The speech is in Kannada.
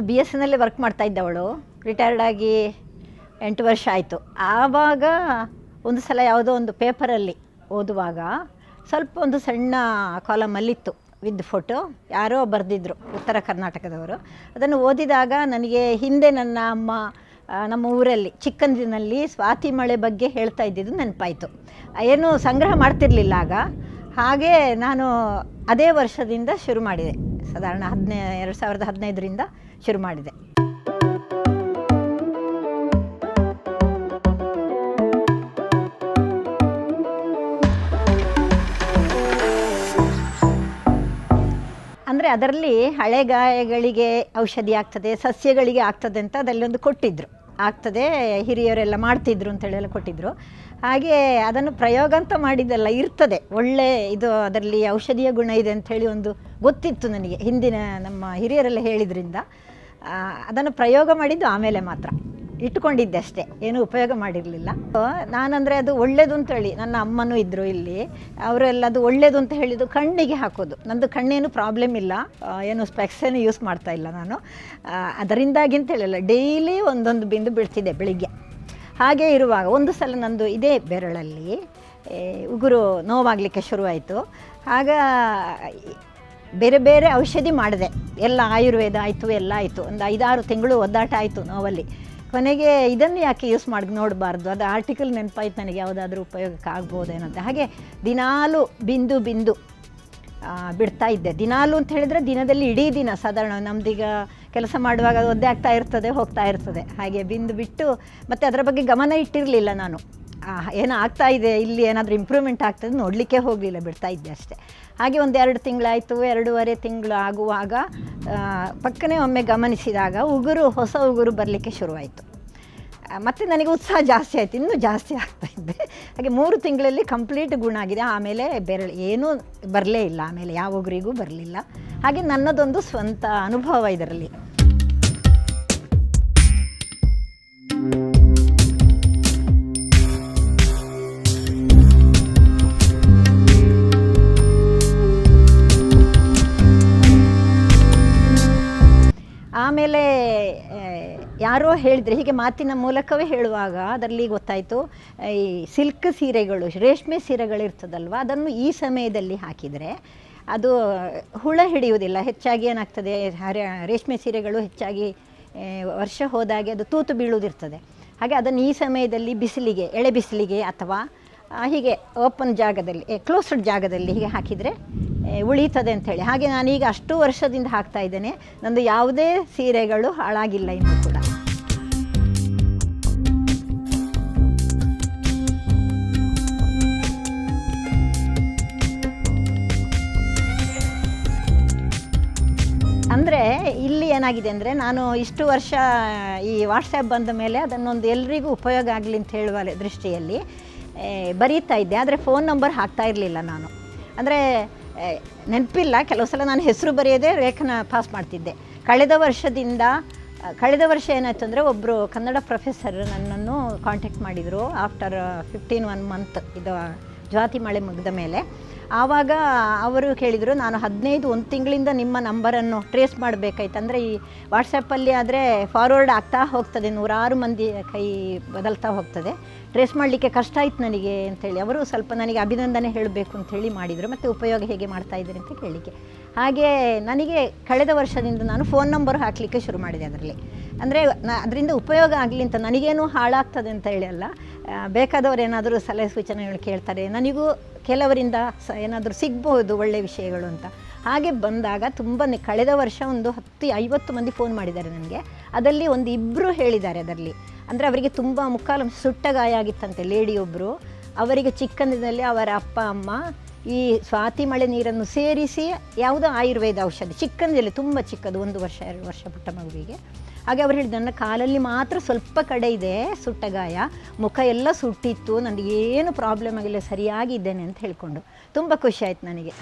ಬಿ ಎಸ್ ಎನ್ನಲ್ಲೇ ವರ್ಕ್ ಮಾಡ್ತಾ ಇದ್ದವಳು. ರಿಟೈರ್ಡ್ ಆಗಿ ಎಂಟು ವರ್ಷ ಆಯಿತು. ಆವಾಗ ಒಂದು ಸಲ ಯಾವುದೋ ಒಂದು ಪೇಪರಲ್ಲಿ ಓದುವಾಗ ಸ್ವಲ್ಪ ಒಂದು ಸಣ್ಣ ಕಾಲಮಲ್ಲಿತ್ತು ವಿದ್ ಫೋಟೋ ಯಾರೋ ಬರೆದಿದ್ರು ಉತ್ತರ ಕರ್ನಾಟಕದವರು. ಅದನ್ನು ಓದಿದಾಗ ನನಗೆ ಹಿಂದೆ ನನ್ನ ಅಮ್ಮ ನಮ್ಮ ಊರಲ್ಲಿ, ಚಿಕ್ಕಂದಿನಲ್ಲಿ ಸ್ವಾತಿ ಮಳೆ ಬಗ್ಗೆ ಹೇಳ್ತಾ ಇದ್ದಿದ್ದು ನೆನಪಾಯಿತು. ಏನು ಸಂಗ್ರಹ ಮಾಡ್ತಿರ್ಲಿಲ್ಲ ಆಗ. ಹಾಗೆ ನಾನು ಅದೇ ವರ್ಷದಿಂದ ಶುರು ಮಾಡಿದೆ. ಸಾಧಾರಣ ಹದಿನೈ, ಎರಡು ಸಾವಿರದ ಹದಿನೈದರಿಂದ ಶುರು ಮಾಡಿದೆ. ಅಂದರೆ ಅದರಲ್ಲಿ ಹಳೆ ಗಾಯಗಳಿಗೆ ಔಷಧಿ ಆಗ್ತದೆ, ಸಸ್ಯಗಳಿಗೆ ಆಗ್ತದೆ ಅಂತ ಅದರಲ್ಲಿ ಒಂದು ಕೊಟ್ಟಿದ್ದರು ಆಗ್ತದೆ, ಹಿರಿಯರೆಲ್ಲ ಮಾಡ್ತಿದ್ರು ಅಂತೇಳಿ ಎಲ್ಲ ಕೊಟ್ಟಿದ್ದರು ಹಾಗೆ ಅದನ್ನು ಪ್ರಯೋಗ ಅಂತ ಮಾಡಿದ್ದೆಲ್ಲ ಇರ್ತದೆ. ಒಳ್ಳೆ ಇದು ಅದರಲ್ಲಿ ಔಷಧೀಯ ಗುಣ ಇದೆ ಅಂಥೇಳಿ ಒಂದು ಗೊತ್ತಿತ್ತು ನನಗೆ ಹಿಂದಿನ ನಮ್ಮ ಹಿರಿಯರೆಲ್ಲ ಹೇಳಿದ್ರಿಂದ. ಅದನ್ನು ಪ್ರಯೋಗ ಮಾಡಿದ್ದು ಆಮೇಲೆ ಮಾತ್ರ. ಇಟ್ಕೊಂಡಿದ್ದೆ ಅಷ್ಟೇ. ಏನು ಉಪಯೋಗ ಮಾಡಿರಲಿಲ್ಲ. ನಾನಂದರೆ ಅದು ಒಳ್ಳೇದು ಅಂತ ಹೇಳಿ, ನನ್ನ ಅಮ್ಮನೂ ಇದ್ದರು ಇಲ್ಲಿ. ಅವರೆಲ್ಲ ಅದು ಒಳ್ಳೇದು ಅಂತ ಹೇಳಿದ್ದು ಕಣ್ಣಿಗೆ ಹಾಕೋದು. ನಂದು ಕಣ್ಣೇನು ಪ್ರಾಬ್ಲಮ್ ಇಲ್ಲ. ಏನು ಸ್ಪೆಕ್ಸೇನು ಯೂಸ್ ಮಾಡ್ತಾ ಇಲ್ಲ ನಾನು. ಅದರಿಂದಾಗಿ ಅಂತ ಹೇಳಿಲ್ಲ ಡೈಲಿ ಒಂದೊಂದು ಬಿಂದು ಬಿಡ್ತಿದ್ದೆ ಬೆಳಿಗ್ಗೆ. ಹಾಗೆ ಇರುವಾಗ, ಒಂದು ಸಲ ನಂದು ಇದೇ ಬೆರಳಲ್ಲಿ ಉಗುರು ನೋವಾಗಲಿಕ್ಕೆ ಶುರುವಾಯಿತು. ಆಗ ಬೇರೆ ಬೇರೆ ಔಷಧಿ ಮಾಡಿದೆ. ಎಲ್ಲ ಆಯುರ್ವೇದ ಆಯಿತು, ಎಲ್ಲ ಆಯಿತು. ಒಂದು ಐದಾರು ತಿಂಗಳು ಒದ್ದಾಟ ಆಯಿತು ನೋವಲ್ಲಿ. ಕೊನೆಗೆ ಇದನ್ನು ಯಾಕೆ ಯೂಸ್ ಮಾಡಿ ನೋಡಬಾರ್ದು? ಅದು ಆರ್ಟಿಕಲ್ ನೆನಪಾಯ್ತು ನನಗೆ, ಯಾವುದಾದ್ರೂ ಉಪಯೋಗಕ್ಕೆ ಆಗ್ಬೋದೇನೋ ಅಂತ ಹಾಗೆ ದಿನಾಲು ಬಿಂದು ಬಿಂದು ಬಿಡ್ತಾ ಇದ್ದೆ. ದಿನಾಲು ಅಂತ ಹೇಳಿದರೆ ದಿನದಲ್ಲಿ ಇಡೀ ದಿನ ಸಾಧಾರಣ ನಮ್ದೀಗ ಕೆಲಸ ಮಾಡುವಾಗ ಒದ್ದೆ ಆಗ್ತಾ ಇರ್ತದೆ, ಹೋಗ್ತಾ ಇರ್ತದೆ. ಹಾಗೆ ಬಿಂದು ಬಿಟ್ಟು ಮತ್ತು ಅದರ ಬಗ್ಗೆ ಗಮನ ಇಟ್ಟಿರಲಿಲ್ಲ ನಾನು. ಏನೋ ಆಗ್ತಾ ಇದೆ, ಇಲ್ಲಿ ಏನಾದರೂ ಇಂಪ್ರೂವ್ಮೆಂಟ್ ಆಗ್ತದೆ ನೋಡಲಿಕ್ಕೆ ಹೋಗಲಿಲ್ಲ, ಬಿಡ್ತಾ ಇದ್ದೆ ಅಷ್ಟೇ. ಹಾಗೆ ಒಂದು ಎರಡು ತಿಂಗಳಾಯಿತು, ಎರಡೂವರೆ ತಿಂಗಳು ಆಗುವಾಗ ಪಕ್ಕನೇ ಒಮ್ಮೆ ಗಮನಿಸಿದಾಗ ಉಗುರು, ಹೊಸ ಉಗುರು ಬರಲಿಕ್ಕೆ ಶುರುವಾಯಿತು. ಮತ್ತೆ ನನಗೆ ಉತ್ಸಾಹ ಜಾಸ್ತಿ ಆಯಿತು, ಇನ್ನೂ ಜಾಸ್ತಿ ಆಗ್ತಾ ಇದ್ದೆ. ಹಾಗೆ ಮೂರು ತಿಂಗಳಲ್ಲಿ ಕಂಪ್ಲೀಟ್ ಗುಣ ಆಗಿದೆ, ಆಮೇಲೆ ಬೆರಳು, ಏನೂ ಬರಲೇ ಇಲ್ಲ, ಆಮೇಲೆ ಯಾವ ಉಗುರಿಗೂ ಬರಲಿಲ್ಲ. ಹಾಗೆ ನನ್ನದೊಂದು ಸ್ವಂತ ಅನುಭವ ಇದರಲ್ಲಿ. ಆಮೇಲೆ ಯಾರೋ ಹೇಳಿದರೆ, ಹೀಗೆ ಮಾತಿನ ಮೂಲಕವೇ ಹೇಳುವಾಗ ಅದರಲ್ಲಿ ಗೊತ್ತಾಯಿತು, ಈ ಸಿಲ್ಕ್ ಸೀರೆಗಳು, ರೇಷ್ಮೆ ಸೀರೆಗಳು ಇರ್ತದಲ್ವ, ಅದನ್ನು ಈ ಸಮಯದಲ್ಲಿ ಹಾಕಿದರೆ ಅದು ಹುಳ ಹಿಡಿಯುವುದಿಲ್ಲ, ಹೆಚ್ಚಾಗಿ ಏನಾಗ್ತದೆ ರೇಷ್ಮೆ ಸೀರೆಗಳು ಹೆಚ್ಚಾಗಿ ವರ್ಷ ಹೋದಾಗೆ ಅದು ತೂತು ಬೀಳುವುದಿರ್ತದೆ. ಹಾಗೆ ಅದನ್ನು ಈ ಸಮಯದಲ್ಲಿ ಬಿಸಿಲಿಗೆ, ಎಳೆ ಬಿಸಿಲಿಗೆ ಅಥವಾ ಹೀಗೆ ಓಪನ್ ಜಾಗದಲ್ಲಿ ಕ್ಲೋಸ್ಡ್ ಜಾಗದಲ್ಲಿ ಹೀಗೆ ಹಾಕಿದರೆ ಉಳೀತದೆ ಅಂಥೇಳಿ ಹಾಗೆ ನಾನೀಗ ಅಷ್ಟು ವರ್ಷದಿಂದ ಹಾಕ್ತಾ ಇದ್ದೇನೆ. ನಂದು ಯಾವುದೇ ಸೀರೆಗಳು ಹಾಳಾಗಿಲ್ಲ ಇನ್ನೂ ಕೂಡ. ಅಂದರೆ ಇಲ್ಲಿ ಏನಾಗಿದೆ ಅಂದರೆ ನಾನು ಇಷ್ಟು ವರ್ಷ ಈ ವಾಟ್ಸಪ್ ಬಂದ ಮೇಲೆ ಅದನ್ನೊಂದು ಎಲ್ರಿಗೂ ಉಪಯೋಗ ಆಗಲಿ ಅಂತ ಹೇಳುವ ದೃಷ್ಟಿಯಲ್ಲಿ ಬರೀತಾ ಇದ್ದೆ. ಆದರೆ ಫೋನ್ ನಂಬರ್ ಹಾಕ್ತಾ ಇರಲಿಲ್ಲ ನಾನು. ಅಂದರೆ ನೆನಪಿಲ್ಲ, ಕೆಲವು ಸಲ ನಾನು ಹೆಸರು ಬರೆಯದೇ ಲೇಖನ ಪಾಸ್ ಮಾಡ್ತಿದ್ದೆ. ಕಳೆದ ವರ್ಷದಿಂದ ಕಳೆದ ವರ್ಷ ಏನಾಯ್ತು ಅಂದರೆ ಒಬ್ಬರು ಕನ್ನಡ ಪ್ರೊಫೆಸರ್ ನನ್ನನ್ನು ಕಾಂಟ್ಯಾಕ್ಟ್ ಮಾಡಿದರು. ಆಫ್ಟರ್ ಫಿಫ್ಟೀನ್ ಒನ್ ಮಂತ್ ಇದು ಜ್ವಾತಿ ಮಳೆ ಮುಗಿದ ಮೇಲೆ. ಆವಾಗ ಅವರು ಕೇಳಿದರು, ನಾನು ಹದಿನೈದು ಒಂದು ತಿಂಗಳಿಂದ ನಿಮ್ಮ ನಂಬರನ್ನು ಟ್ರೇಸ್ ಮಾಡಬೇಕಾಯ್ತು. ಅಂದರೆ ಈ ವಾಟ್ಸಪ್ಪಲ್ಲಿ ಆದರೆ ಫಾರ್ವರ್ಡ್ ಆಗ್ತಾ ಹೋಗ್ತದೆ, ನೂರಾರು ಮಂದಿ ಕೈ ಬದಲ್ತಾ ಹೋಗ್ತದೆ. ಟ್ರೇಸ್ ಮಾಡಲಿಕ್ಕೆ ಕಷ್ಟ ಆಯ್ತು ನನಗೆ ಅಂತೇಳಿ. ಅವರು ಸ್ವಲ್ಪ ನನಗೆ ಅಭಿನಂದನೆ ಹೇಳಬೇಕು ಅಂತೇಳಿ ಮಾಡಿದರು. ಮತ್ತು ಉಪಯೋಗ ಹೇಗೆ ಮಾಡ್ತಾ ಇದ್ದೀರಿ ಅಂತ ಕೇಳಲಿಕ್ಕೆ ಹಾಗೆ ನನಗೆ ಕಳೆದ ವರ್ಷದಿಂದ ನಾನು ಫೋನ್ ನಂಬರ್ ಹಾಕಲಿಕ್ಕೆ ಶುರು ಮಾಡಿದೆ ಅದರಲ್ಲಿ. ಅಂದರೆ ಅದರಿಂದ ಉಪಯೋಗ ಆಗಲಿ ಅಂತ, ನನಗೇನು ಹಾಳಾಗ್ತದೆ ಅಂತ ಹೇಳಿ ಅಲ್ಲ ಬೇಕಾದವರು ಏನಾದರೂ ಸಲಹೆ ಸೂಚನೆಗಳು ಕೇಳ್ತಾರೆ. ನನಗೂ ಕೆಲವರಿಂದ ಸ ಏನಾದರೂ ಸಿಗ್ಬೋದು ಒಳ್ಳೆಯ ವಿಷಯಗಳು ಅಂತ. ಹಾಗೆ ಬಂದಾಗ ತುಂಬ ಕಳೆದ ವರ್ಷ ಒಂದು ಹತ್ತು, ಐವತ್ತು ಮಂದಿ ಫೋನ್ ಮಾಡಿದ್ದಾರೆ ನನಗೆ. ಅದರಲ್ಲಿ ಒಂದು ಇಬ್ಬರು ಹೇಳಿದ್ದಾರೆ ಅದರಲ್ಲಿ. ಅಂದರೆ ಅವರಿಗೆ ತುಂಬ ಮುಕ್ಕಾಲು ಸುಟ್ಟ ಗಾಯ ಆಗಿತ್ತಂತೆ ಲೇಡಿಯೊಬ್ಬರು ಅವರಿಗೆ ಚಿಕ್ಕಂದಿನಲ್ಲಿ ಅವರ ಅಪ್ಪ, ಅಮ್ಮ ಈ ಸ್ವಾತಿ ಮಳೆ ನೀರನ್ನು ಸೇರಿಸಿ ಯಾವುದೋ ಆಯುರ್ವೇದ ಔಷಧಿ. ಚಿಕ್ಕಂದಲ್ಲಿ ತುಂಬ ಚಿಕ್ಕದು, ಒಂದು ವರ್ಷ, ಎರಡು ವರ್ಷ ಪುಟ್ಟ ಮಗುವಿಗೆ. ಹಾಗೆ ಅವ್ರು ಹೇಳಿದ ನನ್ನ ಕಾಲಲ್ಲಿ ಮಾತ್ರ ಸ್ವಲ್ಪ ಕಡೆ ಇದೆ ಸುಟ್ಟ ಗಾಯ. ಮುಖ ಎಲ್ಲ ಸುಟ್ಟಿತ್ತು ನನಗೆ ಏನು ಪ್ರಾಬ್ಲಮ್ ಆಗಿಲ್ಲ, ಸರಿಯಾಗಿ ಇದ್ದೇನೆ ಅಂತ ಹೇಳಿಕೊಂಡು. ತುಂಬ ಖುಷಿ ಆಯ್ತು ನನಗೆ.